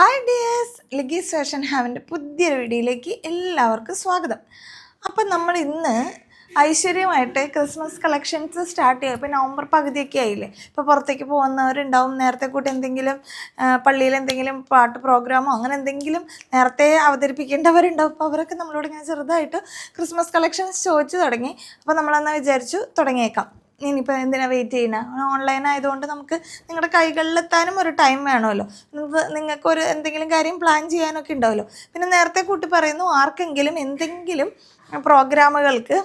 Hi dears ലിഗീസ് fashion ഹാവിന്റെ പുതിയൊരു വീഡിയോയിലേക്ക് എല്ലാവർക്കും സ്വാഗതം. അപ്പം നമ്മൾ ഇന്ന് ഐശ്വര്യമായിട്ട് ക്രിസ്മസ് കളക്ഷൻസ് സ്റ്റാർട്ട് ചെയ്യുക ഇപ്പോൾ നവംബർ പകുതിയൊക്കെ ആയില്ലേ? ഇപ്പോൾ പുറത്തേക്ക് പോകുന്നവരുണ്ടാവും. നേരത്തെ കൂട്ടി എന്തെങ്കിലും പള്ളിയിൽ എന്തെങ്കിലും പാട്ട് പ്രോഗ്രാമോ അങ്ങനെ എന്തെങ്കിലും നേരത്തെ അവതരിപ്പിക്കേണ്ടവരുണ്ടാവും. അപ്പോൾ അവരൊക്കെ നമ്മളോട് ഇങ്ങനെ ചെറുതായിട്ട് ക്രിസ്മസ് കളക്ഷൻസ് ചോദിച്ചു തുടങ്ങി. അപ്പോൾ നമ്മളെന്നാൽ വിചാരിച്ചു തുടങ്ങിയേക്കാം. ഇനിയിപ്പോൾ എന്തിനാണ് വെയിറ്റ് ചെയ്യുന്നത് ഓൺലൈൻ ആയതുകൊണ്ട് നമുക്ക് നിങ്ങളുടെ കൈകളിലെത്താനും ഒരു ടൈം വേണമല്ലോ. നിങ്ങൾക്ക് നിങ്ങൾക്കൊരു എന്തെങ്കിലും കാര്യം പ്ലാൻ ചെയ്യാനൊക്കെ ഉണ്ടാവുമല്ലോ പിന്നെ നേരത്തെ കൂട്ടി പറയുന്നു ആർക്കെങ്കിലും എന്തെങ്കിലും പ്രോഗ്രാമുകൾക്ക്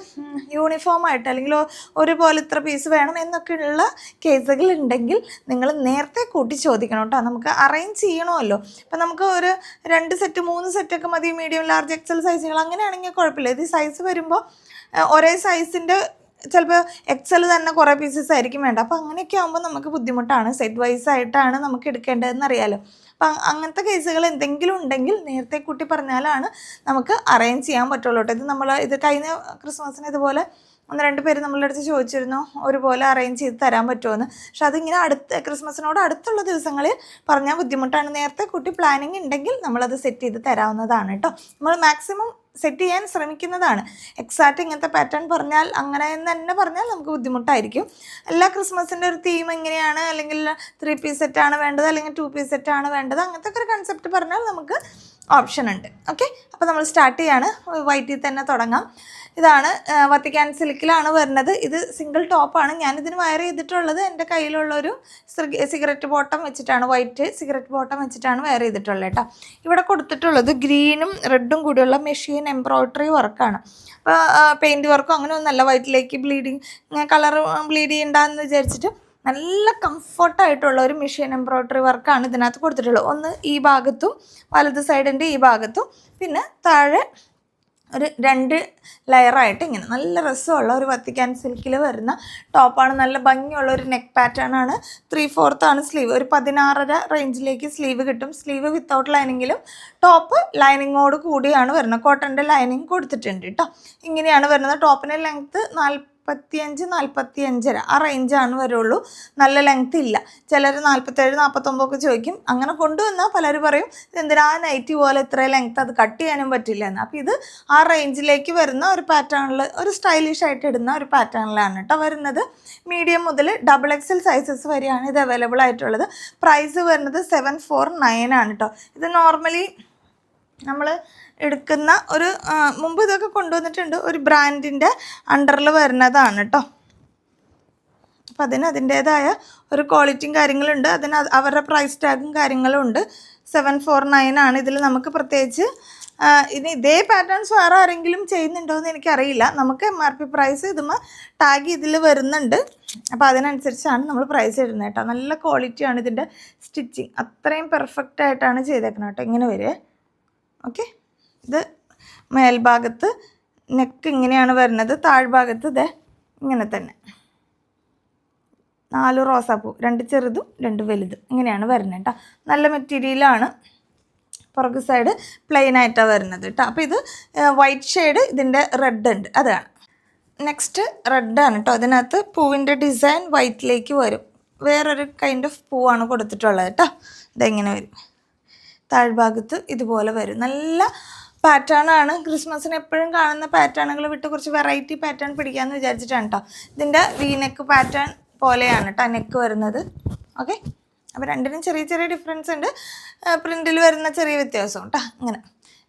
യൂണിഫോമായിട്ട് അല്ലെങ്കിൽ ഒരുപോലെ ഇത്ര പീസ് വേണം എന്നൊക്കെയുള്ള കേസുകൾ ഉണ്ടെങ്കിൽ നിങ്ങൾ നേരത്തെ കൂട്ടി ചോദിക്കണം കേട്ടോ. നമുക്ക് അറേഞ്ച് ചെയ്യണമല്ലോ. അപ്പം നമുക്ക് ഒരു രണ്ട് സെറ്റ് മൂന്ന് സെറ്റൊക്കെ മതി മീഡിയം ലാർജ് എക്സൽ സൈസുകൾ അങ്ങനെയാണെങ്കിൽ കുഴപ്പമില്ല. ഇത് സൈസ് വരുമ്പോൾ ഒരേ സൈസിന്റെ ചിലപ്പോൾ എക്സൽ തന്നെ കുറേ പീസസ് ആയിരിക്കും വേണ്ട അപ്പോൾ അങ്ങനെയൊക്കെ ആകുമ്പോൾ നമുക്ക് ബുദ്ധിമുട്ടാണ്. സെറ്റ് വൈസ് ആയിട്ടാണ് നമുക്ക് എടുക്കേണ്ടതെന്ന് അറിയാലോ അപ്പം അങ്ങനത്തെ കേസുകൾ എന്തെങ്കിലും ഉണ്ടെങ്കിൽ നേരത്തെ കൂട്ടി പറഞ്ഞാലാണ് നമുക്ക് അറേഞ്ച് ചെയ്യാൻ പറ്റുള്ളൂ കേട്ടോ ഇത് നമ്മൾ ഇത് കഴിഞ്ഞ ക്രിസ്മസിന് ഇതുപോലെ ഒന്ന് രണ്ട് പേര് നമ്മളുടെ അടുത്ത് ചോദിച്ചിരുന്നു ഒരുപോലെ അറേഞ്ച് ചെയ്ത് തരാൻ പറ്റുമെന്ന് പക്ഷെ അതിങ്ങനെ അടുത്ത ക്രിസ്മസിനോട് അടുത്തുള്ള ദിവസങ്ങളിൽ പറഞ്ഞാൽ ബുദ്ധിമുട്ടാണ്. നേരത്തെ കൂട്ടി പ്ലാനിങ് ഉണ്ടെങ്കിൽ നമ്മളത് സെറ്റ് ചെയ്ത് തരാവുന്നതാണ് കേട്ടോ നമ്മൾ മാക്സിമം സെറ്റ് ചെയ്യാൻ ശ്രമിക്കുന്നതാണ്. എക്സാക്റ്റ് ഇങ്ങനത്തെ പാറ്റേൺ പറഞ്ഞാൽ അങ്ങനെ എന്ന് തന്നെ പറഞ്ഞാൽ നമുക്ക് ബുദ്ധിമുട്ടായിരിക്കും. എല്ലാ ക്രിസ്മസിന്റെ ഒരു തീം എങ്ങനെയാണ് അല്ലെങ്കിൽ ത്രീ പീസ് സെറ്റാണ് വേണ്ടത് അല്ലെങ്കിൽ ടു പീസ് സെറ്റാണ് വേണ്ടത് അങ്ങനത്തെ ഒക്കെ ഒരു കൺസെപ്റ്റ് പറഞ്ഞാൽ നമുക്ക് ഓപ്ഷൻ ഉണ്ട്. ഓക്കെ അപ്പോൾ നമ്മൾ സ്റ്റാർട്ട് ചെയ്യാണ്. വൈറ്റിൽ തന്നെ തുടങ്ങാം. ഇതാണ് വത്തിക്കാൻ സിൽക്കിലാണ് വരുന്നത്. ഇത് സിംഗിൾ ടോപ്പാണ് ഞാനിതിന് വയർ ചെയ്തിട്ടുള്ളത് എന്റെ കയ്യിലുള്ളൊരു സിഗരറ്റ് ബോട്ടം വെച്ചിട്ടാണ് വൈറ്റ് സിഗരറ്റ് ബോട്ടം വെച്ചിട്ടാണ് വയർ ചെയ്തിട്ടുള്ളത് കേട്ടോ. ഇവിടെ കൊടുത്തിട്ടുള്ളത് ഗ്രീനും റെഡും കൂടിയുള്ള മെഷീൻ എംബ്രോയ്ഡറി വർക്കാണ് അപ്പോൾ പെയിന്റ് വർക്കും അങ്ങനെ ഒന്നല്ല വൈറ്റിലേക്ക് ബ്ലീഡിങ് കളർ ബ്ലീഡ് ചെയ്യണ്ടെന്ന് വിചാരിച്ചിട്ട് നല്ല കംഫർട്ടായിട്ടുള്ള ഒരു മെഷീൻ എംബ്രോയ്ഡറി വർക്കാണ് ഇതിനകത്ത് കൊടുത്തിട്ടുള്ളത്. ഒന്ന് ഈ ഭാഗത്തും വലത് സൈഡിന്റെ ഈ ഭാഗത്തും പിന്നെ താഴെ ഒരു രണ്ട് ലെയറായിട്ട് ഇങ്ങനെ. നല്ല രസമുള്ള ഒരു വത്തിക്കാൻ സിൽക്കിൽ വരുന്ന ടോപ്പാണ്. നല്ല ഭംഗിയുള്ള ഒരു നെക്ക് പാറ്റേൺ ആണ്. ത്രീ ഫോർത്ത് ആണ് സ്ലീവ് ഒരു പതിനാറര റേഞ്ചിലേക്ക് സ്ലീവ് കിട്ടും. സ്ലീവ് വിത്തൗട്ട് ലൈനിങ്ങിലും ടോപ്പ് ലൈനിങ്ങോട് കൂടിയാണ് വരുന്നത്. കോട്ടന്റെ ലൈനിങ് കൊടുത്തിട്ടുണ്ട് കേട്ടോ ഇങ്ങനെയാണ് വരുന്നത്. ടോപ്പിന്റെ ലെങ്ത്ത് നാൽപ്പത്തിയഞ്ച് നാൽപ്പത്തി അഞ്ചര ആ റേഞ്ചാണ് വരുള്ളൂ. നല്ല ലെങ്ത് ഇല്ല. ചിലർ നാൽപ്പത്തേഴ് നാൽപ്പത്തൊമ്പതൊക്കെ ചോദിക്കും. അങ്ങനെ കൊണ്ടുവന്നാൽ പലരും പറയും എന്തിനാ നൈറ്റി പോലെ ഇത്ര ലെങ്ത് അത് കട്ട് ചെയ്യാനും പറ്റില്ല എന്ന്. അപ്പോൾ ഇത് ആ റേഞ്ചിലേക്ക് വരുന്ന ഒരു പാറ്റേണിൽ ഒരു സ്റ്റൈലിഷ് ആയിട്ട് ഇടുന്ന ഒരു പാറ്റേണിലാണ് കേട്ടോ വരുന്നത്. മീഡിയം മുതൽ ഡബിൾ എക്സൽ സൈസസ് വരെയാണ് ഇത് അവൈലബിൾ ആയിട്ടുള്ളത്. പ്രൈസ് വരുന്നത് സെവൻ ഫോർ നയൻ ആണ് കേട്ടോ. ഇത് നോർമലി നമ്മൾ എടുക്കുന്ന ഒരു മുമ്പ് ഇതൊക്കെ കൊണ്ടുവന്നിട്ടുണ്ട് ഒരു ബ്രാൻഡിന്റെ അണ്ടറിൽ വരുന്നതാണ് കേട്ടോ അപ്പം അതിന് അതിന്റേതായ ഒരു ക്വാളിറ്റിയും കാര്യങ്ങളുണ്ട്. അതിന് അത് അവരുടെ പ്രൈസ് ടാഗും കാര്യങ്ങളും ഉണ്ട് സെവൻ ഫോർ നയൻ ആണ് ഇതിൽ നമുക്ക് പ്രത്യേകിച്ച് ഇനി ഇതേ പാറ്റേൺസ് വേറെ ആരെങ്കിലും ചെയ്യുന്നുണ്ടോ എന്ന് എനിക്കറിയില്ല. നമുക്ക് എം ആർ പി പ്രൈസ് ഇതുമ്പോൾ ടാഗ് ഇതിൽ വരുന്നുണ്ട്. അപ്പോൾ അതിനനുസരിച്ചാണ് നമ്മൾ പ്രൈസ് ഇടുന്നത് കേട്ടോ നല്ല ക്വാളിറ്റിയാണ് ഇതിന്റെ സ്റ്റിച്ചിങ്. അത്രയും പെർഫെക്റ്റ് ആയിട്ടാണ് ചെയ്തേക്കുന്നത് കേട്ടോ ഇങ്ങനെ വരെ ഓക്കെ. ഇത് മേൽഭാഗത്ത് നെക്ക് ഇങ്ങനെയാണ് വരുന്നത്. താഴ്ഭാഗത്ത് ഇതേ ഇങ്ങനെ തന്നെ. നാല് റോസാപ്പൂ രണ്ട് ചെറുതും രണ്ട് വലുതും ഇങ്ങനെയാണ് വരുന്നത് കേട്ടോ നല്ല മെറ്റീരിയലാണ് പുറകു സൈഡ് പ്ലെയിൻ ആയിട്ടാണ് വരുന്നത് കേട്ടോ അപ്പോൾ ഇത് വൈറ്റ് ഷെയ്ഡ് ഇതിന്റെ റെഡ് ഉണ്ട്. അതാണ്. നെക്സ്റ്റ് റെഡാണ് കേട്ടോ അതിനകത്ത് പൂവിന്റെ ഡിസൈൻ വൈറ്റിലേക്ക് വരും. വേറൊരു കൈൻഡ് ഓഫ് പൂവാണ് കൊടുത്തിട്ടുള്ളത് കേട്ടോ ഇതെങ്ങനെ വരും? താഴ്ഭാഗത്ത് ഇതുപോലെ വരും. നല്ല പാറ്റേൺ ആണ്. ക്രിസ്മസിന് എപ്പോഴും കാണുന്ന പാറ്റേണുകൾ വിട്ട് കുറച്ച് വെറൈറ്റി പാറ്റേൺ പിടിക്കാമെന്ന് വിചാരിച്ചിട്ടാണ് കേട്ടോ ഇതിന്റെ വീനെക്ക് പാറ്റേൺ പോലെയാണ് കേട്ടോ നെക്ക് വരുന്നത്. ഓക്കെ അപ്പോൾ രണ്ടിനും ചെറിയ ചെറിയ ഡിഫറൻസ് ഉണ്ട്. പ്രിന്റിൽ വരുന്ന ചെറിയ വ്യത്യാസം കേട്ടോ അങ്ങനെ.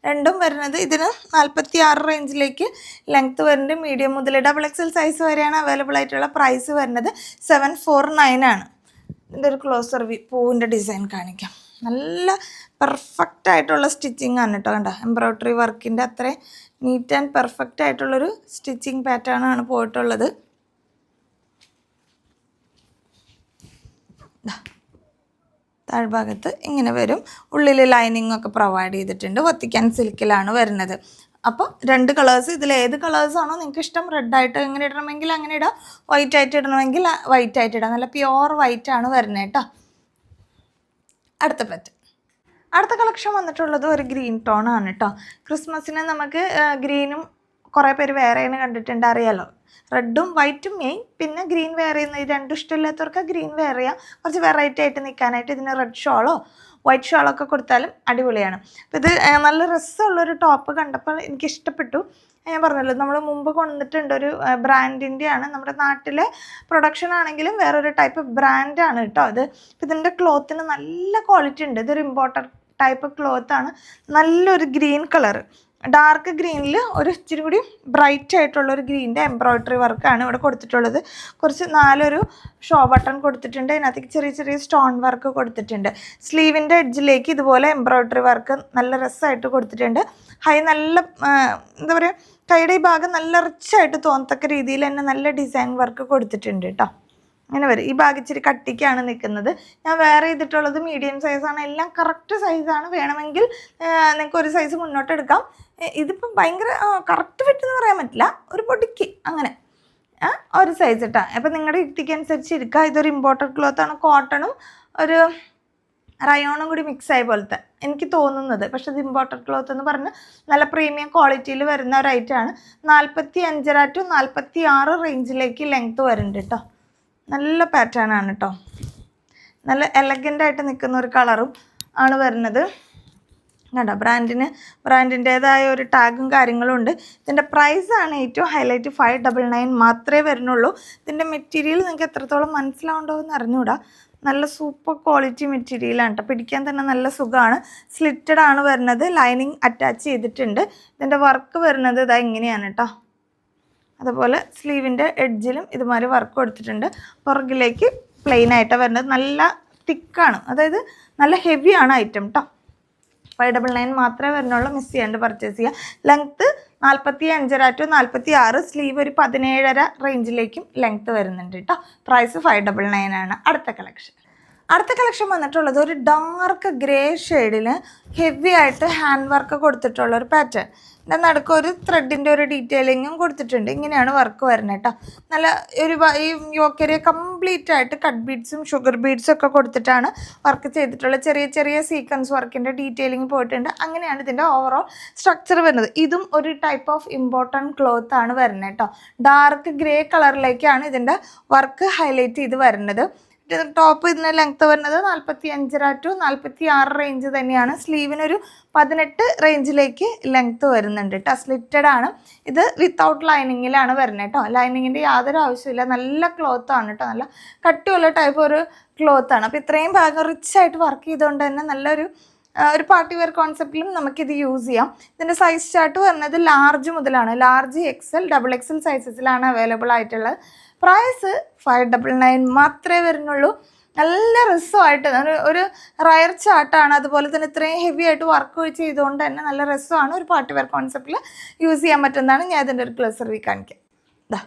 രണ്ടും വരുന്നത് ഇതിന് നാൽപ്പത്തി ആറ് റേഞ്ചിലേക്ക് ലെങ്ത്ത് വരുന്നുണ്ട്. മീഡിയം മുതൽ ഡബിൾ എക്സൽ സൈസ് വരെയാണ് അവൈലബിൾ ആയിട്ടുള്ള പ്രൈസ് വരുന്നത്. സെവൻ ഫോർ നയൻ ആണ്. ഇതിന്റെ ഒരു ക്ലോസർ വി പൂവിന്റെ ഡിസൈൻ കാണിക്കാം. നല്ല പെർഫെക്റ്റ് ആയിട്ടുള്ള സ്റ്റിച്ചിങ് ആണ് കേട്ടോ കണ്ട? എംബ്രോയ്ഡറി വർക്കിന്റെ അത്രയും നീറ്റ് ആൻഡ് പെർഫെക്റ്റ് ആയിട്ടുള്ളൊരു സ്റ്റിച്ചിങ് പാറ്റേൺ ആണ് പോയിട്ടുള്ളത്. താഴ്ഭാഗത്ത് ഇങ്ങനെ വരും. ഉള്ളിൽ ലൈനിങ് ഒക്കെ പ്രൊവൈഡ് ചെയ്തിട്ടുണ്ട്. വത്തിക്കാൻ സിൽക്കിലാണ് വരുന്നത്. അപ്പോൾ രണ്ട് കളേഴ്സ് ഇതിൽ ഏത് കളേഴ്സാണോ നിങ്ങൾക്ക് ഇഷ്ടം റെഡായിട്ട് എങ്ങനെ ഇടണമെങ്കിൽ അങ്ങനെ ഇടാം. വൈറ്റ് ആയിട്ട് ഇടണമെങ്കിൽ വൈറ്റ് ആയിട്ട് ഇടാം. നല്ല പ്യുവർ വൈറ്റ് ആണ് വരുന്നത് കേട്ടോ അടുത്ത പറ്റ് അടുത്ത കളക്ഷൻ വന്നിട്ടുള്ളത് ഒരു ഗ്രീൻ ടോൺ ആണ് കേട്ടോ ക്രിസ്മസിന് നമുക്ക് ഗ്രീനും കുറേ പേര് വേറെ കണ്ടിട്ടുണ്ട് അറിയാലോ? റെഡും വൈറ്റും മെയിൻ പിന്നെ ഗ്രീൻ വെയർ ചെയ്യുന്ന ഈ രണ്ടും ഇഷ്ടമില്ലാത്തവർക്ക് ഗ്രീൻ വെയർ ചെയ്യാം. കുറച്ച് വെറൈറ്റി ആയിട്ട് നിൽക്കാനായിട്ട് ഇതിന് റെഡ് ഷോളോ വൈറ്റ് ഷോളൊക്കെ കൊടുത്താലും അടിപൊളിയാണ്. അപ്പോൾ ഇത് നല്ല രസമുള്ളൊരു ടോപ്പ് കണ്ടപ്പോൾ എനിക്ക് ഇഷ്ടപ്പെട്ടു. ഞാൻ പറഞ്ഞല്ലോ നമ്മൾ മുമ്പ് കൊണ്ടിട്ടുണ്ട് ഒരു ബ്രാൻഡിന്റെയാണ് നമ്മുടെ നാട്ടിലെ പ്രൊഡക്ഷൻ ആണെങ്കിലും വേറൊരു ടൈപ്പ് ബ്രാൻഡാണ് കേട്ടോ അത് ഇതിന്റെ ക്ലോത്തിന് നല്ല ക്വാളിറ്റി ഉണ്ട്. ഇതൊരു ഇമ്പോർട്ടന്റ് ടൈപ്പ് ക്ലോത്ത് ആണ്. നല്ലൊരു ഗ്രീൻ കളർ ഡാർക്ക് ഗ്രീനിൽ ഒരു ഇച്ചിരി കൂടി ബ്രൈറ്റ് ആയിട്ടുള്ള ഒരു ഗ്രീന്റെ എംബ്രോയ്ഡറി വർക്കാണ് ഇവിടെ കൊടുത്തിട്ടുള്ളത്. കുറച്ച് നാലൊരു ഷോ ബട്ടൺ കൊടുത്തിട്ടുണ്ട്. അതിനകത്തേക്ക് ചെറിയ ചെറിയ സ്റ്റോൺ വർക്ക് കൊടുത്തിട്ടുണ്ട്. സ്ലീവിന്റെ എഡ്ജിലേക്ക് ഇതുപോലെ എംബ്രോയ്ഡറി വർക്ക് നല്ല രസമായിട്ട് കൊടുത്തിട്ടുണ്ട്. ഹൈ നല്ല എന്താ പറയുക കൈയുടെ ഈ ഭാഗം നല്ല റിച്ചായിട്ട് തോന്നത്തക്ക രീതിയിൽ തന്നെ നല്ല ഡിസൈൻ വർക്ക് കൊടുത്തിട്ടുണ്ട് കേട്ടോ അങ്ങനെ വരും. ഈ ഭാഗം ഇച്ചിരി കട്ടിക്കാണ് നിൽക്കുന്നത്. ഞാൻ വേറെ ചെയ്തിട്ടുള്ളത് മീഡിയം സൈസാണ് എല്ലാം കറക്റ്റ് സൈസാണ് വേണമെങ്കിൽ നിങ്ങൾക്ക് ഒരു സൈസ് മുന്നോട്ട് എടുക്കാം. ഇതിപ്പം ഭയങ്കര കറക്റ്റ് ഫിറ്റ് എന്ന് പറയാൻ പറ്റില്ല. ഒരു പൊടിക്ക് അങ്ങനെ. ഒരു സൈസ് ഇട്ടാ. അപ്പം നിങ്ങളുടെ യുക്തിക്ക് അനുസരിച്ച് ഇരിക്കുക. ഇതൊരു ഇമ്പോർട്ടഡ് ക്ലോത്ത് ആണ്. കോട്ടണും ഒരു റയോണും കൂടി മിക്സ് ആയ പോലത്തെ. എനിക്ക് തോന്നുന്നത്. പക്ഷെ ഇത് ഇമ്പോർട്ടഡ് ക്ലോത്ത് എന്ന് പറഞ്ഞ് നല്ല പ്രീമിയം ക്വാളിറ്റിയിൽ വരുന്ന ഒരു ഐറ്റമാണ് നാൽപ്പത്തി അഞ്ചര ടു നാൽപ്പത്തി ആറ് റേഞ്ചിലേക്ക് ലെങ്ത്ത് വരുന്നുണ്ട് കേട്ടോ നല്ല പാറ്റേൺ ആണ് കേട്ടോ നല്ല എലഗന്റ് ആയിട്ട് നിൽക്കുന്ന ഒരു കളറും ആണ് വരുന്നത്. കണ്ടോ? ബ്രാൻഡിന് ബ്രാൻഡിന്റേതായ ഒരു ടാഗും കാര്യങ്ങളും ഉണ്ട്. ഇതിന്റെ പ്രൈസാണ് ഏറ്റവും ഹൈലൈറ്റ് ഫൈവ് ഡബിൾ നയൻ മാത്രമേ വരുന്നുള്ളൂ. ഇതിന്റെ മെറ്റീരിയൽ നിങ്ങൾക്ക് എത്രത്തോളം മനസ്സിലാവുണ്ടോ എന്ന് അറിഞ്ഞൂടാ നല്ല സൂപ്പർ ക്വാളിറ്റി മെറ്റീരിയലാണ് കേട്ടോ പിടിക്കാൻ തന്നെ നല്ല സുഖമാണ്. സ്ലിറ്റഡ് ആണ് വരുന്നത്. ലൈനിങ് അറ്റാച്ച് ചെയ്തിട്ടുണ്ട്. ഇതിന്റെ വർക്ക് വരുന്നത് ഇതാ ഇങ്ങനെയാണ് കേട്ടോ അതുപോലെ സ്ലീവിന്റെ എഡ്ജിലും ഇതുമാതിരി വർക്ക് കൊടുത്തിട്ടുണ്ട്. പുറകിലേക്ക് പ്ലെയിൻ ആയിട്ടാണ് വരുന്നത്. നല്ല തിക്കാണ്. അതായത് നല്ല ഹെവിയാണ് ഐറ്റം കേട്ടോ ഫൈവ് ഡബിൾ നയൻ മാത്രമേ വരുന്നുള്ളൂ മിസ് ചെയ്യാണ്ട് പർച്ചേസ് ചെയ്യുക ലെങ്ത്ത് നാൽപ്പത്തി അഞ്ചര ടു നാൽപ്പത്തി ആറ് സ്ലീവ് ഒരു പതിനേഴര റേഞ്ചിലേക്കും ലെങ്ത്ത് വരുന്നുണ്ട് കേട്ടോ പ്രൈസ് ഫൈവ് ഡബിൾ നയൻ ആണ്. അടുത്ത കളക്ഷൻ അടുത്ത കളക്ഷൻ വന്നിട്ടുള്ളത് ഒരു ഡാർക്ക് ഗ്രേ ഷെയ്ഡിൽ ഹെവി ആയിട്ട് ഹാൻഡ് വർക്ക് കൊടുത്തിട്ടുള്ള ഒരു പാറ്റേൺ നടുക്ക്. ഒരു ത്രെഡിന്റെ ഒരു ഡീറ്റെയിലിങ്ങും കൊടുത്തിട്ടുണ്ട്. ഇങ്ങനെയാണ് വർക്ക് വരുന്നത് കേട്ടോ. നല്ല ഒരു ഈ യോക്കരെ കംപ്ലീറ്റ് ആയിട്ട് കട്ട് ബീഡ്സും ഷുഗർ ബീഡ്സും ഒക്കെ കൊടുത്തിട്ടാണ് വർക്ക് ചെയ്തിട്ടുള്ള ചെറിയ ചെറിയ സീക്വൻസ് വർക്കിന്റെ ഡീറ്റെയിലിംഗ് പോയിട്ടുണ്ട്. അങ്ങനെയാണ് ഇതിന്റെ ഓവറോൾ സ്ട്രക്ചർ വരുന്നത്. ഇതും ഒരു ടൈപ്പ് ഓഫ് ഇമ്പോർട്ടന്റ് ക്ലോത്ത് ആണ് വരുന്നത് കേട്ടോ. ഡാർക്ക് ഗ്രേ കളറിലേക്കാണ് ഇതിന്റെ വർക്ക് ഹൈലൈറ്റ് ചെയ്ത് വരുന്നത്. ടോപ്പ് ഇതിന് ലെങ്ത്ത് വരുന്നത് നാൽപ്പത്തി അഞ്ചര ടു നാൽപ്പത്തി ആറ് റേഞ്ച് തന്നെയാണ്. സ്ലീവിനൊരു പതിനെട്ട് റേഞ്ചിലേക്ക് ലെങ്ത്ത് വരുന്നുണ്ട് കേട്ടോ സ്ലിറ്റഡ് ആണ്. ഇത് വിത്തൗട്ട് ലൈനിങ്ങിലാണ് വരുന്നത് കേട്ടോ ലൈനിങ്ങിന്റെ യാതൊരു ആവശ്യമില്ല നല്ല ക്ലോത്ത് ആണ് കേട്ടോ നല്ല കട്ടിയുള്ള ടൈപ്പ് ഒരു ക്ലോത്ത് ആണ്. അപ്പോൾ ഇത്രയും ഭാഗം റിച്ച് ആയിട്ട് വർക്ക് ചെയ്തുകൊണ്ട് തന്നെ നല്ലൊരു ഒരു പാർട്ടി വെയർ കോൺസെപ്റ്റിലും നമുക്കിത് യൂസ് ചെയ്യാം. ഇതിന്റെ സൈസ് ചാർട്ട് വരുന്നത് ലാർജ് മുതലാണ്. ലാർജ് എക്സൽ ഡബിൾ എക്സൽ സൈസസിലാണ് അവൈലബിൾ ആയിട്ടുള്ളത്. പ്രൈസ് ഫൈവ് ഡബിൾ നയൻ മാത്രമേ വരുന്നുള്ളൂ. നല്ല രസമായിട്ട് ഒരു റയർ ചാർട്ടാണ് അതുപോലെ തന്നെ ഇത്രയും ഹെവി ആയിട്ട് വർക്ക് ചെയ്തുകൊണ്ട് തന്നെ നല്ല രസമാണ് ഒരു പാർട്ടി വെയർ കോൺസെപ്റ്റിൽ യൂസ് ചെയ്യാൻ പറ്റുന്നതാണ്. ഞാൻ ഇതിന്റെ ഒരു ക്ലസറി കാണിക്കാം. ഇതാ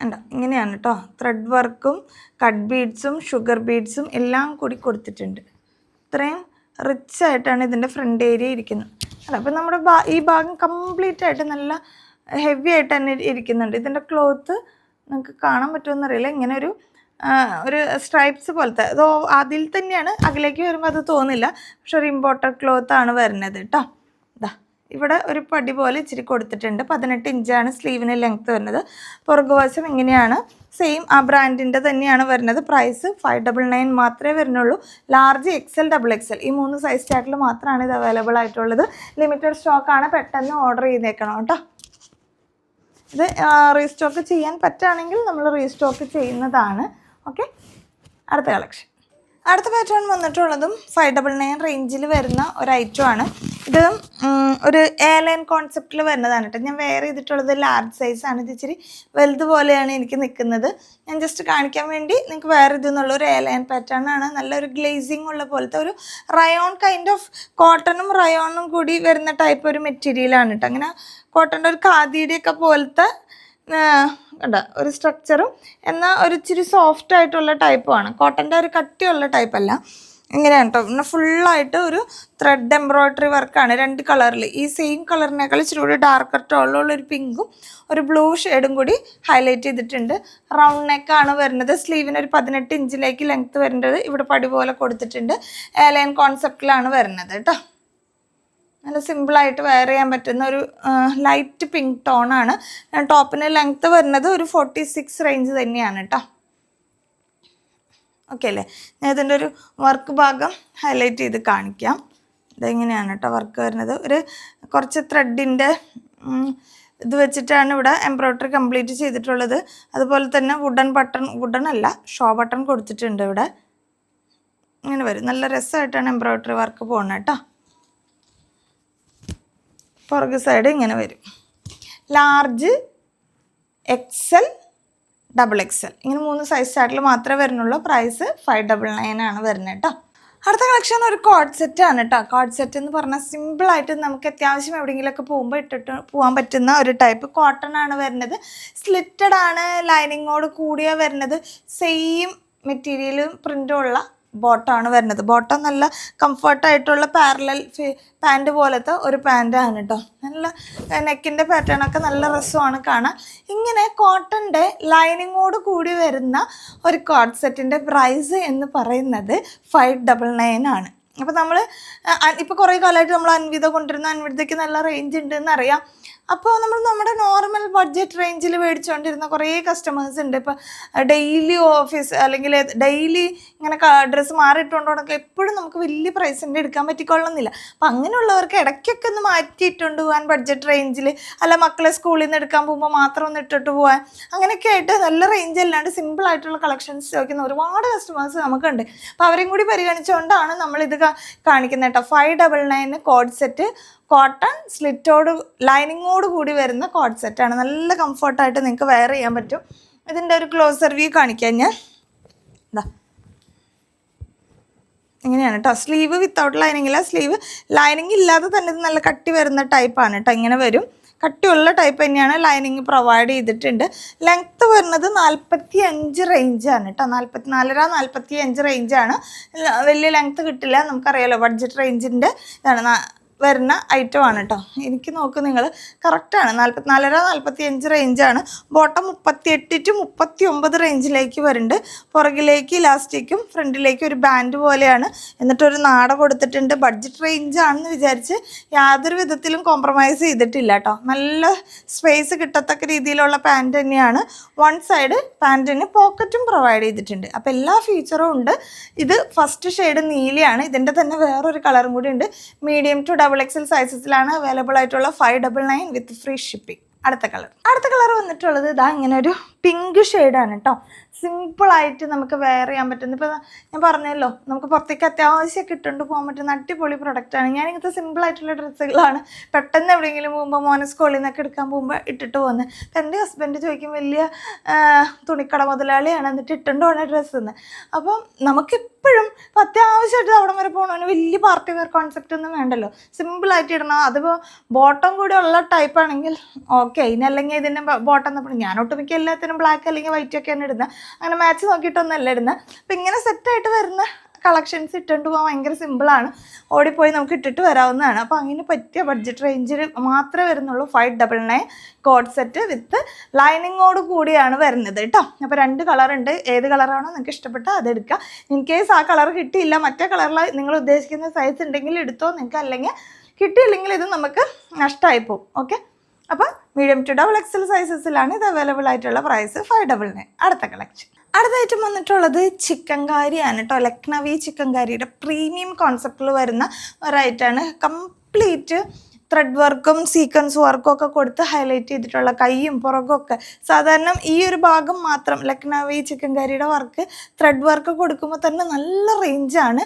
ഉണ്ടോ ഇങ്ങനെയാണ് കേട്ടോ ത്രെഡ് വർക്കും കട്ട് ബീഡ്സും ഷുഗർ ബീഡ്സും എല്ലാം കൂടി കൊടുത്തിട്ടുണ്ട്. ഇത്രയും റിച്ച് ആയിട്ടാണ് ഇതിന്റെ ഫ്രണ്ട് ഏരിയ ഇരിക്കുന്നത്. അല്ല അപ്പം നമ്മുടെ ഈ ഭാഗം കംപ്ലീറ്റ് ആയിട്ട് നല്ല ഹെവി ആയിട്ട് തന്നെ ഇരിക്കുന്നുണ്ട്. ഇതിന്റെ ക്ലോത്ത് നിങ്ങൾക്ക് കാണാൻ പറ്റുമെന്ന് അറിയില്ല. ഇങ്ങനെ ഒരു ഒരു സ്ട്രൈപ്സ് പോലത്തെ. അതോ അതിൽ തന്നെയാണ് അകലേക്ക് വരുമ്പോൾ അത് തോന്നില്ല. പക്ഷെ ഒരു ഇമ്പോർട്ടഡ് ക്ലോത്ത് ആണ് വരുന്നത് കേട്ടോ ഇവിടെ ഒരു പടി പോലെ ഇച്ചിരി കൊടുത്തിട്ടുണ്ട്. പതിനെട്ട് ഇഞ്ചാണ് സ്ലീവിന് ലെങ്ത്ത് വരുന്നത്. പുറകുവശം ഇങ്ങനെയാണ്. സെയിം ആ ബ്രാൻഡിന്റെ തന്നെയാണ് വരുന്നത്. പ്രൈസ് ഫൈവ് ഡബിൾ നയൻ മാത്രമേ വരുന്നുള്ളൂ. ലാർജ് എക്സൽ ഡബിൾ എക്സൽ ഈ മൂന്ന് സൈസ് ചാർട്ടിൽ മാത്രമാണ് ഇത് അവൈലബിൾ ആയിട്ടുള്ളത്. ലിമിറ്റഡ് സ്റ്റോക്കാണ് പെട്ടെന്ന് ഓർഡർ ചെയ്തേക്കണം കേട്ടോ. ഇത് റീസ്റ്റോക്ക് ചെയ്യാൻ പറ്റുകയാണെങ്കിൽ നമ്മൾ റീസ്റ്റോക്ക് ചെയ്യുന്നതാണ്. ഓക്കെ അടുത്ത കളക്ഷൻ അടുത്ത പാറ്റേൺ വന്നിട്ടുള്ളതും ഫൈവ് ഡബിൾ നയൻ റേഞ്ചിൽ വരുന്ന ഒരു ഐറ്റമാണ് ഇത് ഒരു എയർലൈൻ കോൺസെപ്റ്റിൽ വരുന്നതാണ് കേട്ടോ ഞാൻ വെയർ ചെയ്തിട്ടുള്ളത് ലാർജ് സൈസാണ് ഇത് ഇച്ചിരി വലുത് പോലെയാണ് എനിക്ക് നിൽക്കുന്നത് ഞാൻ ജസ്റ്റ് കാണിക്കാൻ വേണ്ടി നിങ്ങൾക്ക് വേറെ ഇതെന്നുള്ള ഒരു എയർലൈൻ പാറ്റേൺ ആണ്. നല്ലൊരു ഗ്ലേസിങ് ഉള്ള പോലത്തെ ഒരു റയോൺ കൈൻഡ് ഓഫ് കോട്ടണും റയോണും കൂടി വരുന്ന ടൈപ്പ് ഒരു മെറ്റീരിയലാണ് കേട്ടോ അങ്ങനെ കോട്ടന്റെ ഒരു ഖാദിയുടെയൊക്കെ പോലത്തെ കണ്ട ഒരു സ്ട്രക്ചറും എന്നാൽ ഒരു ഇച്ചിരി സോഫ്റ്റ് ആയിട്ടുള്ള ടൈപ്പുമാണ് കോട്ടന്റെ ഒരു കട്ടിയുള്ള ടൈപ്പല്ല ഇങ്ങനെയാണ് കേട്ടോ പിന്നെ ഫുള്ളായിട്ട് ഒരു ത്രെഡ് എംബ്രോയ്ഡറി വർക്കാണ് രണ്ട് കളറിൽ ഈ സെയിം കളറിനേക്കാൾ ഇച്ചിരി കൂടി ഡാർക്കർ ടോളുള്ള ഒരു പിങ്കും ഒരു ബ്ലൂ ഷെയ്ഡും കൂടി ഹൈലൈറ്റ് ചെയ്തിട്ടുണ്ട്. റൗണ്ട് നെക്കാണ് വരുന്നത്. സ്ലീവിന് ഒരു പതിനെട്ട് ഇഞ്ചിലേക്ക് ലെങ്ത്ത് വരേണ്ടത് ഇവിടെ പടി പോലെ കൊടുത്തിട്ടുണ്ട്. എയർലൈൻ കോൺസെപ്റ്റിലാണ് വരുന്നത് കേട്ടോ നല്ല സിമ്പിളായിട്ട് വെയർ ചെയ്യാൻ പറ്റുന്ന ഒരു ലൈറ്റ് പിങ്ക് ടോണാണ് ടോപ്പിന് ലെങ്ത്ത് വരുന്നത് ഒരു ഫോർട്ടി സിക്സ് റേഞ്ച് തന്നെയാണ് കേട്ടോ ഓക്കെ അല്ലേ? ഞാൻ ഇതിന്റെ ഒരു വർക്ക് ഭാഗം ഹൈലൈറ്റ് ചെയ്ത് കാണിക്കാം. ഇതെങ്ങനെയാണ് കേട്ടോ വർക്ക് വരുന്നത്? ഒരു കുറച്ച് ത്രെഡിന്റെ ഇത് വെച്ചിട്ടാണ് ഇവിടെ എംബ്രോയ്ഡറി കംപ്ലീറ്റ് ചെയ്തിട്ടുള്ളത്. അതുപോലെ തന്നെ വുഡൻ ബട്ടൺ വുഡൻ അല്ല ഷോ ബട്ടൺ കൊടുത്തിട്ടുണ്ട് ഇവിടെ. ഇങ്ങനെ വരും. നല്ല രസമായിട്ടാണ് എംബ്രോയ്ഡറി വർക്ക് പോകുന്നത് കേട്ടോ പുറകു സൈഡ് ഇങ്ങനെ വരും. Large XL double X L ഇങ്ങനെ മൂന്ന് സൈസ് ചാർട്ടിൽ മാത്രമേ വരുന്നുള്ളൂ. പ്രൈസ് ഫൈവ് ഡബിൾ നയൻ ആണ് വരുന്നത് കേട്ടോ. അടുത്ത കളക്ഷൻ ഒരു കോഡ് സെറ്റ് ആണ് കേട്ടോ. കോഡ് സെറ്റ് എന്ന് പറഞ്ഞാൽ സിമ്പിളായിട്ട് നമുക്ക് അത്യാവശ്യം എവിടെയെങ്കിലുമൊക്കെ പോകുമ്പോൾ ഇട്ടിട്ട് പോകാൻ പറ്റുന്ന ഒരു ടൈപ്പ് കോട്ടൺ ആണ് വരുന്നത്. സ്ലിറ്റഡ് ആണ് ലൈനിങ്ങോട് കൂടിയ വരുന്നത്. സെയിം മെറ്റീരിയലും പ്രിന്റും ഉള്ള ബോട്ടമാണ് വരുന്നത്. ബോട്ടം നല്ല കംഫർട്ടായിട്ടുള്ള പാരലൽ പാന്റ് പോലത്തെ ഒരു പാന്റാണ് കേട്ടോ നല്ല നെക്കിന്റെ പാറ്റേണൊക്കെ നല്ല രസമാണ് കാണാൻ. ഇങ്ങനെ കോട്ടന്റെ ലൈനിങ്ങോട് കൂടി വരുന്ന ഒരു കോട്ട് സെറ്റിന്റെ പ്രൈസ് എന്ന് പറയുന്നത് ഫൈവ് ഡബിൾ നയൻ ആണ്. അപ്പോൾ നമ്മൾ ഇപ്പോൾ കുറേ കാലമായിട്ട് നമ്മൾ അൻവിത കൊണ്ടിരുന്ന അൻവിതയ്ക്ക് നല്ല റേഞ്ച് ഉണ്ടെന്ന് അറിയാം. അപ്പോൾ നമ്മൾ നമ്മുടെ നോർമൽ ബഡ്ജറ്റ് റേഞ്ചിൽ മേടിച്ചുകൊണ്ടിരുന്ന കുറേ കസ്റ്റമേഴ്സ് ഉണ്ട്. ഇപ്പോൾ ഡെയിലി ഓഫീസ് അല്ലെങ്കിൽ ഡെയിലി ഇങ്ങനെ ഡ്രസ്സ് മാറിയിട്ടുണ്ടോന്നൊക്കെ എപ്പോഴും നമുക്ക് വലിയ പ്രൈസിന്റെ എടുക്കാൻ പറ്റിക്കൊള്ളുന്നില്ല. അപ്പം അങ്ങനെയുള്ളവർക്ക് ഇടയ്ക്കൊക്കെ ഒന്ന് മാറ്റിയിട്ടുണ്ട് പോകാൻ ബഡ്ജറ്റ് റേഞ്ചിൽ അല്ല മക്കളെ സ്കൂളിൽ നിന്ന് എടുക്കാൻ പോകുമ്പോൾ മാത്രം ഒന്ന് ഇട്ടിട്ട് പോകാൻ അങ്ങനെയൊക്കെ ആയിട്ട് നല്ല റേഞ്ച് അല്ലാണ്ട് സിമ്പിൾ ആയിട്ടുള്ള കളക്ഷൻസ് ചോദിക്കുന്ന ഒരുപാട് കസ്റ്റമേഴ്സ് നമുക്കുണ്ട്. അപ്പോൾ അവരെയും കൂടി പരിഗണിച്ചുകൊണ്ടാണ് നമ്മളിത് കാണിക്കുന്നത് കേട്ടോ five double nine co-ord set cotton സ്ലിറ്റോട് ലൈനിങ്ങോട് കൂടി വരുന്ന കോട്ട് സെറ്റാണ് നല്ല കംഫർട്ടായിട്ട് നിങ്ങൾക്ക് വെയർ ചെയ്യാൻ പറ്റും. ഇതിന്റെ ഒരു ക്ലോസർ വ്യൂ കാണിക്കാം ഞാൻ. ഇതാ ഇങ്ങനെയാണ് കേട്ടോ സ്ലീവ് വിത്തൗട്ട് ലൈനിങ്ങില്ല സ്ലീവ് ലൈനിങ് ഇല്ലാതെ തന്നെ ഇത് നല്ല കട്ടി വരുന്ന ടൈപ്പാണ് കേട്ടോ ഇങ്ങനെ വരും. കട്ടിയുള്ള ടൈപ്പ് തന്നെയാണ് ലൈനിങ് പ്രൊവൈഡ് ചെയ്തിട്ടുണ്ട്. ലെങ്ത്ത് വരുന്നത് നാൽപ്പത്തി അഞ്ച് റേഞ്ചാണ് കേട്ടോ നാൽപ്പത്തി നാലര നാൽപ്പത്തി അഞ്ച് റേഞ്ചാണ് വലിയ ലെങ്ത്ത് കിട്ടില്ല. നമുക്കറിയാലോ ബഡ്ജറ്റ് റേഞ്ചിന്റെ ഇതാണ്. വരുന്ന ഐറ്റമാണ് കേട്ടോ എനിക്ക് നോക്ക് നിങ്ങൾ കറക്റ്റാണ് നാൽപ്പത്തി നാലര നാൽപ്പത്തി അഞ്ച് റേഞ്ചാണ് ബോട്ടം മുപ്പത്തി എട്ട് ടു മുപ്പത്തി ഒമ്പത് റേഞ്ചിലേക്ക് വരുന്നുണ്ട്. പുറകിലേക്ക് ഇലാസ്റ്റിക്കും ഫ്രണ്ടിലേക്ക് ഒരു ബാൻഡ് പോലെയാണ്. എന്നിട്ടൊരു നാട കൊടുത്തിട്ടുണ്ട്. ബഡ്ജറ്റ് റേഞ്ചാണെന്ന് വിചാരിച്ച് യാതൊരു വിധത്തിലും കോംപ്രമൈസ് ചെയ്തിട്ടില്ല കേട്ടോ നല്ല സ്പേസ് കിട്ടത്തക്ക രീതിയിലുള്ള പാന്റ് തന്നെയാണ്. വൺ സൈഡ് പാന്റിന് പോക്കറ്റും പ്രൊവൈഡ് ചെയ്തിട്ടുണ്ട്. അപ്പോൾ എല്ലാ ഫീച്ചറും ഉണ്ട്. ഇത് ഫസ്റ്റ് ഷെയ്ഡ് നീലയാണ്. ഇതിന്റെ തന്നെ വേറൊരു കളറും കൂടി ഉണ്ട്. മീഡിയം ടു ഡബിൾ എക്സൽ സൈസസിലാണ് അവൈലബിൾ ആയിട്ടുള്ള five double nine with free shipping അടുത്ത കളർ അടുത്ത കളർ വന്നിട്ടുള്ളത് ഇതാ ഇങ്ങനെ ഒരു പിങ്ക് ഷെയ്ഡാണ് കേട്ടോ സിമ്പിളായിട്ട് നമുക്ക് വെയർ ചെയ്യാൻ പറ്റുന്ന ഇപ്പോൾ ഞാൻ പറഞ്ഞല്ലോ നമുക്ക് പുറത്തേക്ക് അത്യാവശ്യം ഇട്ടുകൊണ്ട് പോകാൻ പറ്റുന്ന അടിപൊളി പ്രൊഡക്റ്റാണ് ഞാൻ ഇങ്ങനത്തെ സിമ്പിളായിട്ടുള്ള ഡ്രസ്സുകളാണ് പെട്ടെന്ന് എവിടെയെങ്കിലും പോകുമ്പോൾ മോനെ സ്കൂളിൽ നിന്നൊക്കെ എടുക്കാൻ പോകുമ്പോൾ ഇട്ടിട്ട് പോകുന്നത് അപ്പം എന്റെ ഹസ്ബൻഡ് ചോദിക്കും വലിയ തുണിക്കട മുതലാളിയാണ് എന്നിട്ട് ഇട്ടുകൊണ്ട് പോകുന്ന ഡ്രസ്സ് എന്ന് അപ്പം നമുക്കെപ്പോഴും ഇപ്പം അത്യാവശ്യമായിട്ട് അവിടം വരെ പോകണമെന്ന് വലിയ പാർട്ടി വെയർ കോൺസെപ്റ്റ് ഒന്നും വേണ്ടല്ലോ. സിമ്പിളായിട്ട് ഇടണം. അതിപ്പോൾ ബോട്ടം കൂടി ഉള്ള ടൈപ്പ് ആണെങ്കിൽ ഓക്കെ ഇതിനല്ലെങ്കിൽ ഇതിന്റെ ബോട്ടം എന്നപ്പോൾ ഞാൻ ഒട്ടുമിക്ക എല്ലാത്തിനും ബ്ലാക്ക് അല്ലെങ്കിൽ വൈറ്റ് ഒക്കെയാണ് ഇടുന്നത് അങ്ങനെ മാച്ച് നോക്കിയിട്ടൊന്നല്ല ഇടുന്നത് അപ്പം ഇങ്ങനെ സെറ്റായിട്ട് വരുന്ന കളക്ഷൻസ് ഇട്ടുകൊണ്ട് പോകാൻ ഭയങ്കര സിമ്പിളാണ് ഓടിപ്പോയി നമുക്ക് ഇട്ടിട്ട് വരാവുന്നതാണ്. അപ്പോൾ അങ്ങനെ പറ്റിയ ബഡ്ജറ്റ് റേഞ്ചിൽ മാത്രമേ വരുന്നുള്ളൂ. Five double nine co-ord set with ലൈനിങ്ങോട് കൂടിയാണ് വരുന്നത് കേട്ടോ. അപ്പോൾ രണ്ട് കളറുണ്ട് ഏത് കളറാണോ നിങ്ങൾക്ക് ഇഷ്ടപ്പെട്ടാൽ അത് എടുക്കുക ഇൻ കേസ് ആ കളർ കിട്ടിയില്ല മറ്റേ കളറിൽ നിങ്ങൾ ഉദ്ദേശിക്കുന്ന സൈസ് ഉണ്ടെങ്കിൽ എടുത്തോ നിങ്ങൾക്ക് അല്ലെങ്കിൽ കിട്ടിയില്ലെങ്കിൽ ഇത് നമുക്ക് നഷ്ടമായി പോകും ഓക്കെ അപ്പോൾ medium to double X L സൈസസിലാണ് ഇത് അവൈലബിൾ ആയിട്ടുള്ള പ്രൈസ് ഫൈവ് ഡബിൾ നയൻ അടുത്ത കളക്ഷൻ അടുത്തായിട്ട് വന്നിട്ടുള്ളത് ചിക്കൻ കാരിയാണ് കേട്ടോ. ലക്നവി ചിക്കൻ കാരിയുടെ പ്രീമിയം കോൺസെപ്റ്റിൽ വരുന്ന ഒരൈറ്റാണ് കംപ്ലീറ്റ് ത്രെഡ് വർക്കും സീക്വൻസ് വർക്കും ഒക്കെ കൊടുത്ത് ഹൈലൈറ്റ് ചെയ്തിട്ടുള്ള കൈയും പുറകൊക്കെ സാധാരണ ഈ ഒരു ഭാഗം മാത്രം ലക്നവി ചിക്കൻകാരിയുടെ വർക്ക് ത്രെഡ് വർക്ക് കൊടുക്കുമ്പോൾ തന്നെ നല്ല റേഞ്ചാണ്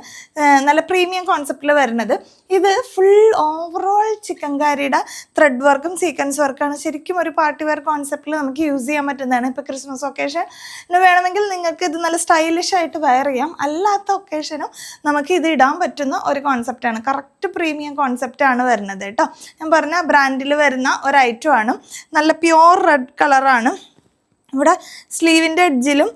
നല്ല പ്രീമിയം കോൺസെപ്റ്റിൽ വരുന്നത്. ഇത് ഫുൾ ഓവറോൾ ചിക്കൻ കറിയുടെ ത്രെഡ് വർക്കും സീക്വൻസ് വർക്കാണ് ശരിക്കും ഒരു പാർട്ടി വെയർ കോൺസെപ്റ്റിൽ നമുക്ക് യൂസ് ചെയ്യാൻ പറ്റുന്നതാണ്. ഇപ്പോൾ ക്രിസ്മസ് ഒക്കേഷന് വേണമെങ്കിൽ നിങ്ങൾക്ക് ഇത് നല്ല സ്റ്റൈലിഷ് ആയിട്ട് വെയർ ചെയ്യാം. അല്ലാത്ത ഒക്കേഷനും നമുക്ക് ഇത് ഇടാൻ പറ്റുന്ന ഒരു കോൺസെപ്റ്റാണ് കറക്റ്റ് പ്രീമിയം കോൺസെപ്റ്റാണ് വരുന്നത് കേട്ടോ. ഞാൻ പറഞ്ഞ ബ്രാൻഡിൽ വരുന്ന ഒരു ഐറ്റമാണ് നല്ല പ്യോർ റെഡ് കളറാണ് ഇവിടെ സ്ലീവിന്റെ എഡ്ജിലും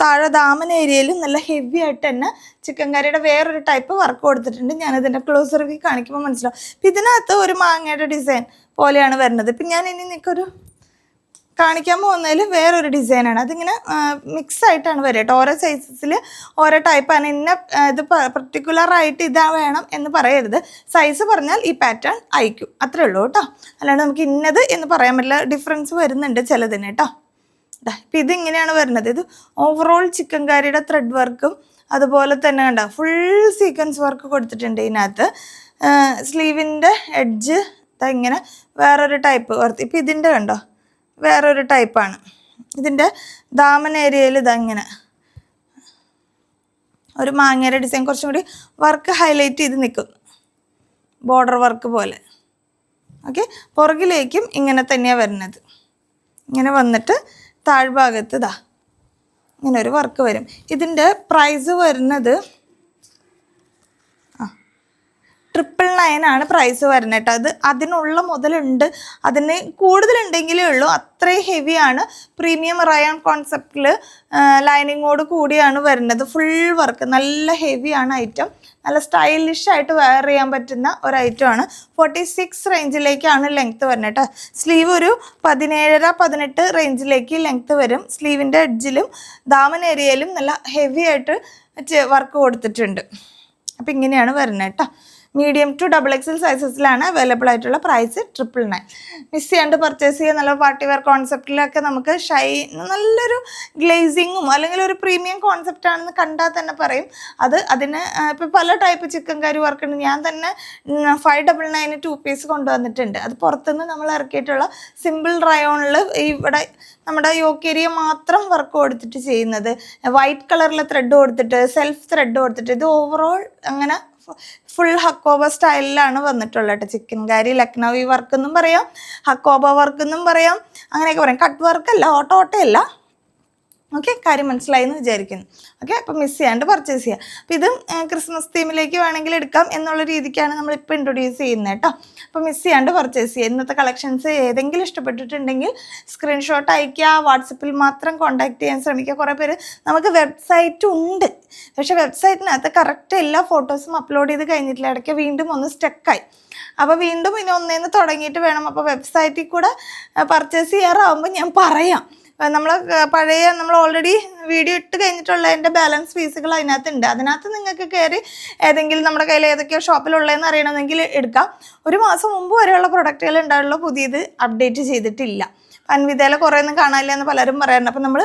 താഴെ ദാമൻ ഏരിയയിലും നല്ല ഹെവി ആയിട്ട് തന്നെ ചിക്കൻ കറിയുടെ വേറൊരു ടൈപ്പ് വർക്ക് കൊടുത്തിട്ടുണ്ട്. ഞാനതിന്റെ ക്ലോസർ കാണിക്കുമ്പോൾ മനസ്സിലാവും. അപ്പം ഇതിനകത്ത് ഒരു മാങ്ങയുടെ ഡിസൈൻ പോലെയാണ് വരുന്നത്. ഇപ്പം ഞാൻ ഇനി നിങ്ങൾക്കൊരു കാണിക്കാൻ പോകുന്നതിൽ വേറൊരു ഡിസൈനാണ്. അതിങ്ങനെ മിക്സ് ആയിട്ടാണ് വരിക കേട്ടോ. ഓരോ സൈസസിൽ ഓരോ ടൈപ്പാണ് ഇന്ന ഇത് പർട്ടിക്കുലർ ആയിട്ട് ഇതാ വേണം എന്ന് പറയരുത്. സൈസ് പറഞ്ഞാൽ ഈ പാറ്റേൺ അയക്കും അത്രേ ഉള്ളൂ കേട്ടോ. അല്ലാണ്ട് നമുക്ക് ഇന്നത് എന്ന് പറയാൻ പറ്റില്ല. ഡിഫറൻസ് വരുന്നുണ്ട് ചിലതിന് കേട്ടോ. ഇപ്പം ഇതിങ്ങനെയാണ് വരുന്നത്. ഇത് ഓവറോൾ ചിക്കൻ കാരിയുടെ ത്രെഡ് വർക്കും അതുപോലെ തന്നെ കണ്ടോ ഫുൾ സീക്വൻസ് വർക്ക് കൊടുത്തിട്ടുണ്ട് ഇതിനകത്ത്. സ്ലീവിന്റെ എഡ്ജ് ഇങ്ങനെ വേറൊരു ടൈപ്പ് ഇപ്പം ഇതിന്റെ കണ്ടോ വേറൊരു ടൈപ്പാണ്. ഇതിന്റെ ദാമൻ ഏരിയയിൽ ഇതങ്ങനെ. ഒരു മാങ്ങയുടെ ഡിസൈൻ കുറച്ചും കൂടി വർക്ക് ഹൈലൈറ്റ് ചെയ്ത് നിൽക്കും. ബോർഡർ വർക്ക് പോലെ. ഓക്കെ? പുറകിലേക്കും ഇങ്ങനെ തന്നെയാണ് വരുന്നത്. ഇങ്ങനെ വന്നിട്ട് താഴ്ഭാഗത്ത് ഇതാ. ഇങ്ങനെ ഒരു വർക്ക് വരും. ഇതിന്റെ പ്രൈസ് വരുന്നത് ആ ട്രിപ്പിൾ നയൻ ആണ് പ്രൈസ് വരുന്നത് കേട്ടോ. അത് അതിനുള്ള മുതലുണ്ട്. അതിന് കൂടുതലുണ്ടെങ്കിലേ ഉള്ളൂ. അത്രയും ഹെവിയാണ് പ്രീമിയം റയോൺ കോൺസെപ്റ്റിൽ ലൈനിങ്ങോട് കൂടിയാണ് വരുന്നത്. ഫുൾ വർക്ക് നല്ല ഹെവിയാണ് ഐറ്റം നല്ല സ്റ്റൈലിഷ് ആയിട്ട് വെയർ ചെയ്യാൻ പറ്റുന്ന ഒരു ഐറ്റം ആണ്. ഫോർട്ടി സിക്സ് റേഞ്ചിലേക്കാണ് ലെങ്ത്ത് വരുന്നത് കേട്ടോ. സ്ലീവ് ഒരു പതിനേഴര പതിനെട്ട് റേഞ്ചിലേക്ക് ലെങ്ത്ത് വരും. സ്ലീവിന്റെ എഡ്ജിലും ദാമൻ ഏരിയയിലും നല്ല ഹെവി ആയിട്ട് വർക്ക് കൊടുത്തിട്ടുണ്ട്. അപ്പം ഇങ്ങനെയാണ് വരുന്നത് കേട്ടോ. മീഡിയം ടു ഡബിൾ എക്സൽ സൈസസിലാണ് അവൈലബിൾ ആയിട്ടുള്ള പ്രൈസ് ട്രിപ്പിൾ നയൻ മിസ് ചെയ്യാണ്ട് പർച്ചേസ് ചെയ്യുക നല്ല പാർട്ടി വെയർ കോൺസെപ്റ്റിലൊക്കെ നമുക്ക് ഷൈ നല്ലൊരു ഗ്ലേസിങ്ങും അല്ലെങ്കിൽ ഒരു പ്രീമിയം കോൺസെപ്റ്റ് ആണെന്ന് കണ്ടാൽ തന്നെ പറയും. അത് അതിന് ഇപ്പോൾ പല ടൈപ്പ് ചിക്കൻ കറി വർക്ക് ഉണ്ട്. ഞാൻ തന്നെ five double nine two piece കൊണ്ടുവന്നിട്ടുണ്ട്. അത് പുറത്തുനിന്ന് നമ്മൾ ഇറക്കിയിട്ടുള്ള സിമ്പിൾ റയോണിൽ ഇവിടെ നമ്മുടെ യോക്കേരിയ മാത്രം വർക്ക് കൊടുത്തിട്ട് ചെയ്യുന്നത്. വൈറ്റ് കളറിൽ ത്രെഡ് കൊടുത്തിട്ട് സെൽഫ് ത്രെഡ് കൊടുത്തിട്ട് ഇത് ഓവറോൾ അങ്ങനെ ഫുൾ ഹക്കോബ സ്റ്റൈലിലാണ് വന്നിട്ടുള്ളത് കേട്ടോ ചിക്കൻ കാരി ലക്നൌവി വർക്ക് എന്നും പറയാം ഹക്കോബ വർക്ക് എന്നും പറയാം അങ്ങനെയൊക്കെ പറയാം. കട്ട് വർക്കല്ല ഓട്ടോ ഓട്ടയല്ല ഓക്കെ കാര്യം മനസ്സിലായി എന്ന് വിചാരിക്കുന്നു. ഓക്കെ അപ്പോൾ മിസ് ചെയ്യാണ്ട് പർച്ചേസ് ചെയ്യാം. അപ്പോൾ ഇതും ക്രിസ്മസ് തീമിലേക്ക് വേണമെങ്കിൽ എടുക്കാം എന്നുള്ള രീതിക്കാണ് നമ്മളിപ്പോൾ ഇൻട്രൊഡ്യൂസ് ചെയ്യുന്നത് കേട്ടോ അപ്പോൾ മിസ് ചെയ്യാണ്ട് പർച്ചേസ് ചെയ്യുക ഇന്നത്തെ കളക്ഷൻസ് ഏതെങ്കിലും ഇഷ്ടപ്പെട്ടിട്ടുണ്ടെങ്കിൽ സ്ക്രീൻഷോട്ട് അയയ്ക്കുക വാട്സപ്പിൽ മാത്രം കോൺടാക്ട് ചെയ്യാൻ ശ്രമിക്കുക. കുറേ പേര് നമുക്ക് വെബ്സൈറ്റ് ഉണ്ട്. പക്ഷേ വെബ്സൈറ്റിനകത്ത് കറക്റ്റ് എല്ലാ ഫോട്ടോസും അപ്ലോഡ് ചെയ്ത് കഴിഞ്ഞിട്ടില്ല. ഇടയ്ക്ക് വീണ്ടും ഒന്ന് സ്റ്റക്കായി അപ്പോൾ വീണ്ടും ഇനി ഒന്നേന്ന് തുടങ്ങിയിട്ട് വേണം. അപ്പോൾ വെബ്സൈറ്റിൽ കൂടെ പർച്ചേസ് ചെയ്യാറാവുമ്പോൾ ഞാൻ പറയാം. നമ്മൾ പഴയ നമ്മൾ ഓൾറെഡി വീഡിയോ ഇട്ട് കഴിഞ്ഞിട്ടുള്ള എന്റെ ബാലൻസ് ഫീസുകൾ അതിനകത്തുണ്ട്. അതിനകത്ത് നിങ്ങൾക്ക് കയറി ഏതെങ്കിലും നമ്മുടെ കയ്യിൽ ഏതൊക്കെയോ ഷോപ്പിലുള്ളതെന്ന് അറിയണമെങ്കിൽ എടുക്കാം. ഒരു മാസം മുമ്പ് വരെയുള്ള പ്രൊഡക്റ്റുകൾ ഉണ്ടായിട്ടുള്ള പുതിയത് അപ്ഡേറ്റ് ചെയ്തിട്ടില്ല. അൻവിതയിലെ കുറേ ഒന്നും കാണാനില്ല എന്ന് പലരും പറയാറുണ്ട്. അപ്പം നമ്മൾ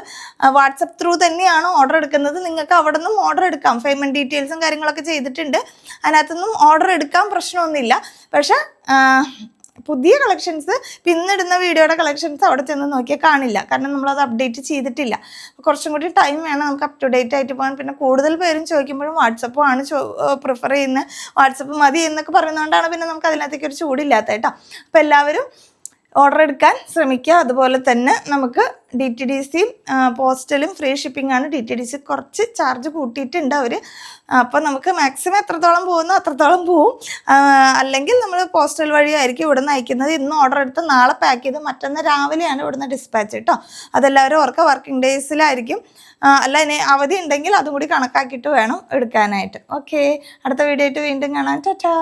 വാട്സപ്പ് ത്രൂ തന്നെയാണ് ഓർഡർ എടുക്കുന്നത്. നിങ്ങൾക്ക് അവിടെ നിന്നും ഓർഡർ എടുക്കാം പേയ്മെന്റ് ഡീറ്റെയിൽസും കാര്യങ്ങളൊക്കെ ചെയ്തിട്ടുണ്ട്. അതിനകത്തുനിന്നും ഓർഡർ എടുക്കാൻ പ്രശ്നമൊന്നുമില്ല. പക്ഷേ പുതിയ കളക്ഷൻസ് പിന്നിടുന്ന വീഡിയോയുടെ കളക്ഷൻസ് അവിടെ ചെന്ന് നോക്കിയാൽ കാണില്ല. കാരണം നമ്മളത് അപ്ഡേറ്റ് ചെയ്തിട്ടില്ല. കുറച്ചും കൂടി ടൈം വേണം നമുക്ക് അപ് ടു ഡേറ്റ് ആയിട്ട് പോകാൻ. പിന്നെ കൂടുതൽ പേരും ചോദിക്കുമ്പോഴും വാട്സപ്പും ആണ് പ്രിഫർ ചെയ്യുന്നത് വാട്സപ്പ് മതി എന്നൊക്കെ പറയുന്നതുകൊണ്ടാണ് പിന്നെ നമുക്ക് അതിനകത്തേക്ക് ഒരു ചൂടില്ലാത്ത കേട്ടോ. അപ്പോൾ എല്ലാവരും ഓർഡർ എടുക്കാൻ ശ്രമിക്കുക. അതുപോലെ തന്നെ നമുക്ക് ഡി ടി ഡി സിയും പോസ്റ്റലും ഫ്രീ ഷിപ്പിംഗ് ആണ്. ഡി ടി ഡി സി കുറച്ച് ചാർജ് കൂട്ടിയിട്ടുണ്ട് അവർ അപ്പോൾ നമുക്ക് മാക്സിമം എത്രത്തോളം പോകുന്നു അത്രത്തോളം പോവും. അല്ലെങ്കിൽ നമ്മൾ പോസ്റ്റൽ വഴിയായിരിക്കും ഇവിടെ നിന്ന് അയക്കുന്നത്. ഇന്ന് ഓർഡർ എടുത്ത് നാളെ പാക്ക് ചെയ്ത് മറ്റന്ന് രാവിലെയാണ് ഇവിടുന്ന് ഡിസ്പാച്ച് കേട്ടോ അതെല്ലാവരും ഓർക്ക വർക്കിംഗ് ഡേയ്സിലായിരിക്കും അല്ല ഇനി അവധി ഉണ്ടെങ്കിൽ അതും കൂടി കണക്കാക്കിയിട്ട് വേണം എടുക്കാനായിട്ട്. ഓക്കെ അടുത്ത വീഡിയോ ആയിട്ട് വീണ്ടും കാണാൻ ടാറ്റാ